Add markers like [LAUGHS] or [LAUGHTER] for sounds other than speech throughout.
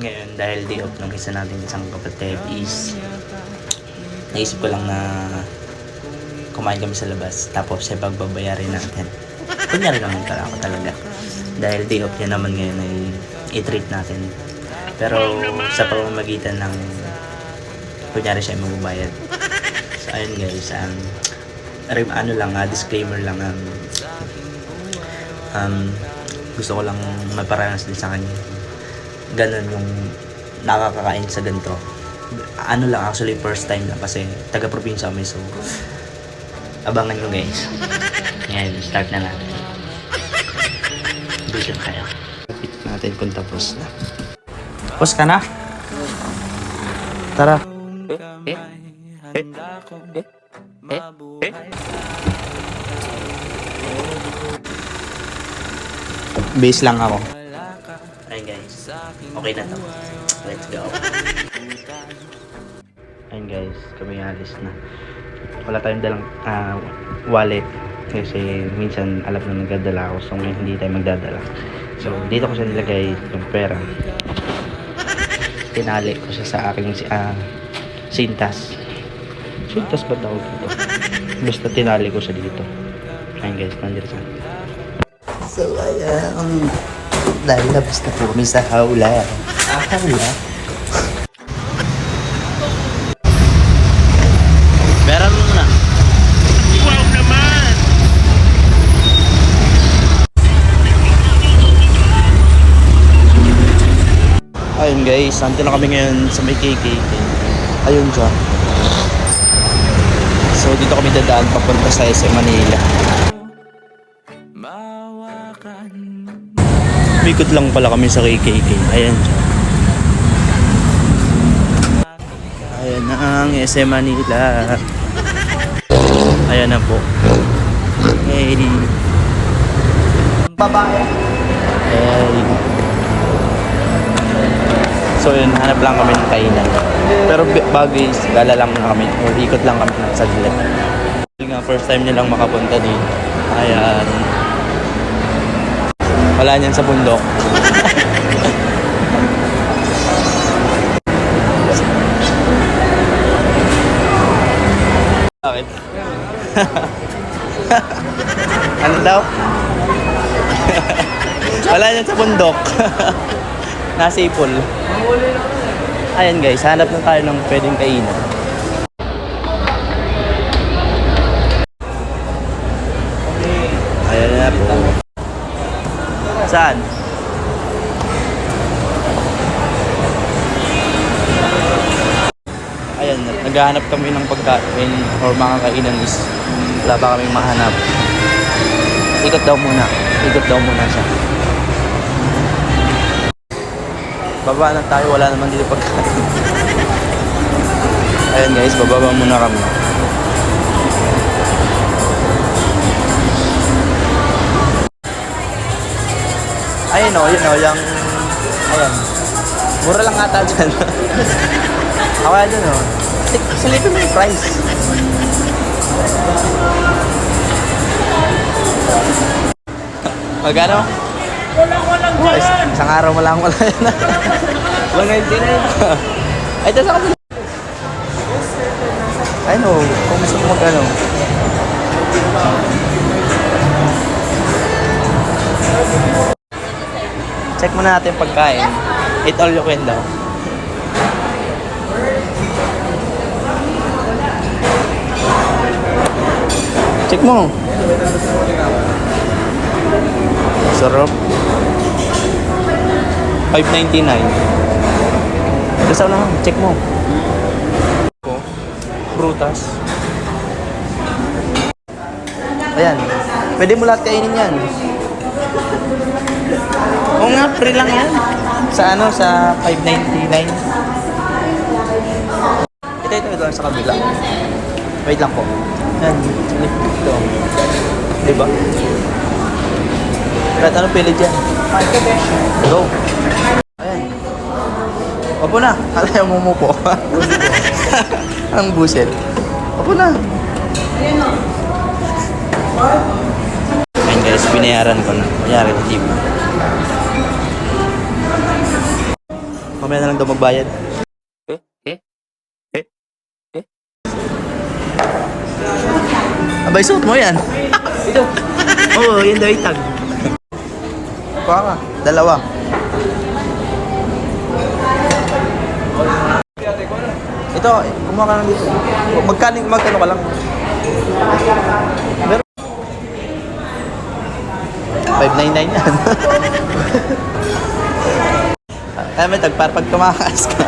Ngayon, dahil day off ng isa natin isang kapatid is naisip ko lang na kumain kami sa labas tapos siya pagbabayarin natin. Kunyari naman pala ako talaga. Dahil day off niya naman ngayon ay i-treat natin. Pero sa pamamagitan ng kunyari siya ay magbabayad. So ayun guys, um, ano lang, ah, disclaimer lang, um, um, gusto ko lang maparanas din sa kanya. Ganon yung nakakakain sa ganito. Ano lang, actually first time lang kasi taga-probinsya kami so abangan nyo guys. Ngayon, start na natin. Video kayo. Kapit natin kung tapos na. Tapos ka na? Tara. Eh? Eh? Eh? Eh? Eh? Base lang ako. Okay na to. Let's go. Ayun guys, kami alis na. Wala tayong dalang ah, wallet. Kasi minsan alam na nagdadala ako. So ngayon hindi tayo magdadala. So dito ko siya nilagay yung pera. Tinali ko siya sa aking ah, sintas. Sintas ba tawag dito? Basta tinali ko siya dito. Ayun guys, nandito siya. So, ayan. Dahil labas na po kami sa haula. Ah, haula? Meron mo na. Wow naman! Ayun guys, nandito na kami ngayon sa may KKK. Ayun siya. So dito kami dadaan papunta sa SM Manila. Bikot lang pala kami sa KKK. Ayan. Ayan na ang SM Manila. Ayan na po. Hey. Babae. Hey. So yun, hanap lang kami ng kainan. Pero bago is, gala lang na kami. Or ikot lang kami ng saglit. Nga, first time nilang makapunta dito. Ayan. Wala niyan sa bundok. Bakit? [LAUGHS] ano daw? [LAUGHS] Wala niyan sa bundok. [LAUGHS] Nasipol. Ayan guys, hanap na tayo ng pwedeng kainan. Ayan na po. Saan? Ayan, naghahanap kami ng pagkain or mga kainan is wala pa kaming mahanap. Ikot daw muna. Ikot daw muna siya. Baba na tayo, wala naman dito pagkain. [LAUGHS] Ayan guys, bababa muna kami. Ayun o, yun o, yung... Ayan. Mura lang ata dyan. [LAUGHS] Ako dyan o. Tik- Silipin mo yung price. Magkano? Walang-walang Oh, is- dyan! isang araw mo lang wala yan. [LAUGHS] 199. [LAUGHS] Ay, tas ako sila. Ay no, kung gusto mo mag ano. Check muna natin pagkain. Eat all you can daw. Check mo. Sarap. 599. Basta lang, check mo. Prutas. Ayan. Pwede mo lahat kainin yan. Oo nga, free lang yan. Sa ano, sa 599. Ito, ito, ito, sa kabila. Wait lang po. Yan. Ito. Diba? Kahit anong pili dyan. Go. Ayan. Opo na. Kala mo mo po. Ang buset. Opo na. Ayan guys, binayaran ko na. Kunyari, TV. Mamaya na lang daw magbayad. Abay, suot mo yan. Ito. [LAUGHS] Oo, yun daw itag. Kuha ka. Dalawa. Ito, eh, kumuha ka lang dito. Magkano, magkano ka lang? Meron. 599 yan. [LAUGHS] Ay, may tagpar pag tumakas ka.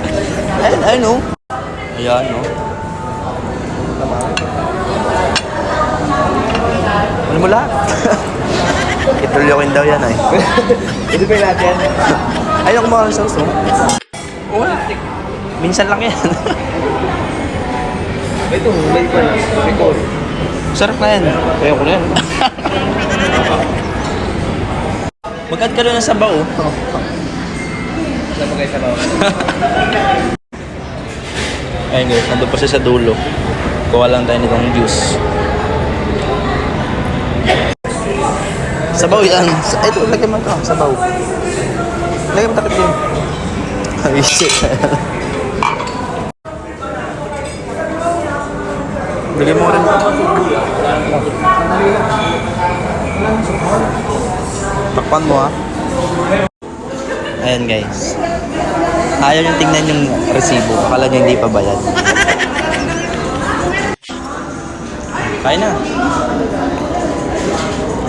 [LAUGHS] ayun, ayun oh. Ayan, oh. Ano mo lahat? [LAUGHS] Itulyokin daw yan ay. [LAUGHS] Ito pa natin. Ayaw ko mga sauce, oh. Oo. Minsan lang yan. Ito, may pa na. Ito. Sarap na yan. Ayaw ko na yan. Mag-add ka doon ng sabaw, oh. Sa mga sa bawah. Ayun guys, nandun pa siya sa dulo. Kuha lang tayo nitong juice. Sabaw yan. Ito, lagyan mo ito. Sabaw. Lagyan mo takip yun. Ay, shit. Lagyan mo rin. Takpan mo ha. Ayan guys. Ayaw yung tingnan yung resibo. Akala nyo hindi pa bayad. Kain na.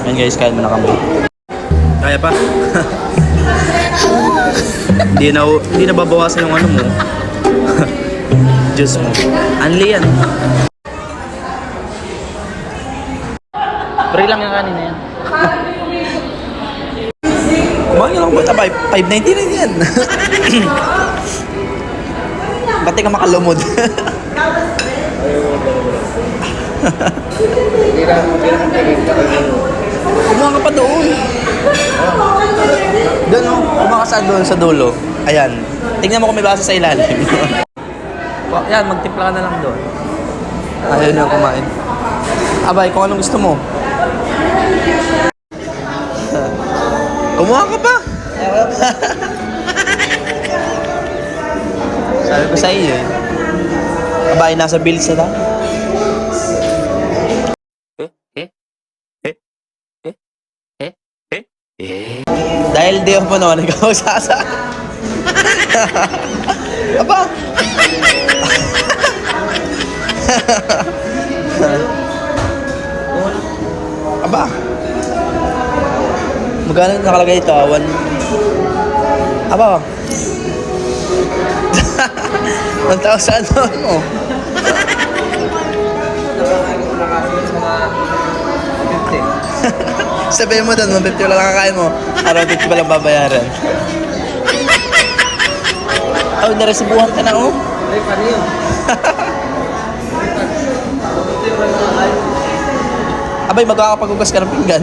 Ayan guys, kain muna kami. Kaya pa? [LAUGHS] Hindi na, hindi na babawasan yung ano mo. [LAUGHS] Juice mo. Anli yan. Free lang yung kanin na yan. Kumain lang ba? 5.99 yan. [LAUGHS] Ba't di ka makalumod? Na, na. Kumuha ka pa doon. Doon oh, kumuha ka sa doon sa dulo. Ayan. Tingnan mo kung may basa sa ilalim. [LAUGHS] Wa- Yan, magtimpla ka na lang doon. Ayaw na kumain. Abay, kung anong gusto mo. Kumuha ka pa. [LAUGHS] Sabi ko sa iyo eh. Abay, nasa bills na tayo. Dahil di ako naman ikaw sasa. Aba. [LAUGHS] Aba. Magkano nakalagay ito? ah? One... Aba. [LAUGHS] 1,000 ano? [LAUGHS] Sabihin mo doon, 150 lang kakain mo. Araw 50 pa lang babayaran. Oh, naresibuhan ka na oh. Ay, paano yun? [LAUGHS] Abay, magkakapagugas ka ng pinggan.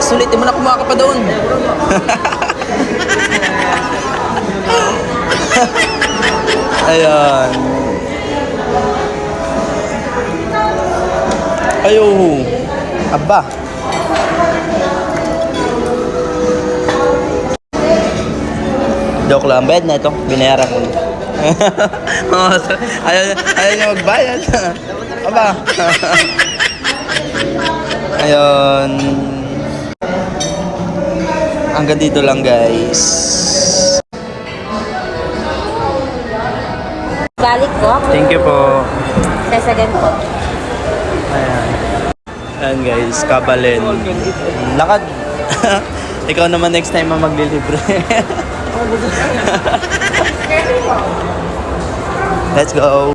Sulitin mo na kumuha pa doon. Ayan. Ayo. Aba. Joke lang. Bayad na ito. Binayaran ko [LAUGHS] ayaw, ayaw niya magbayad. Aba. [LAUGHS] Ayun. Hanggang dito lang guys. Galit ko. Thank you po. Sasagan ko. Ayan. Ayan guys, kabalin. Lakad. [LAUGHS] Ikaw naman next time ang maglilibre. [LAUGHS] Let's go.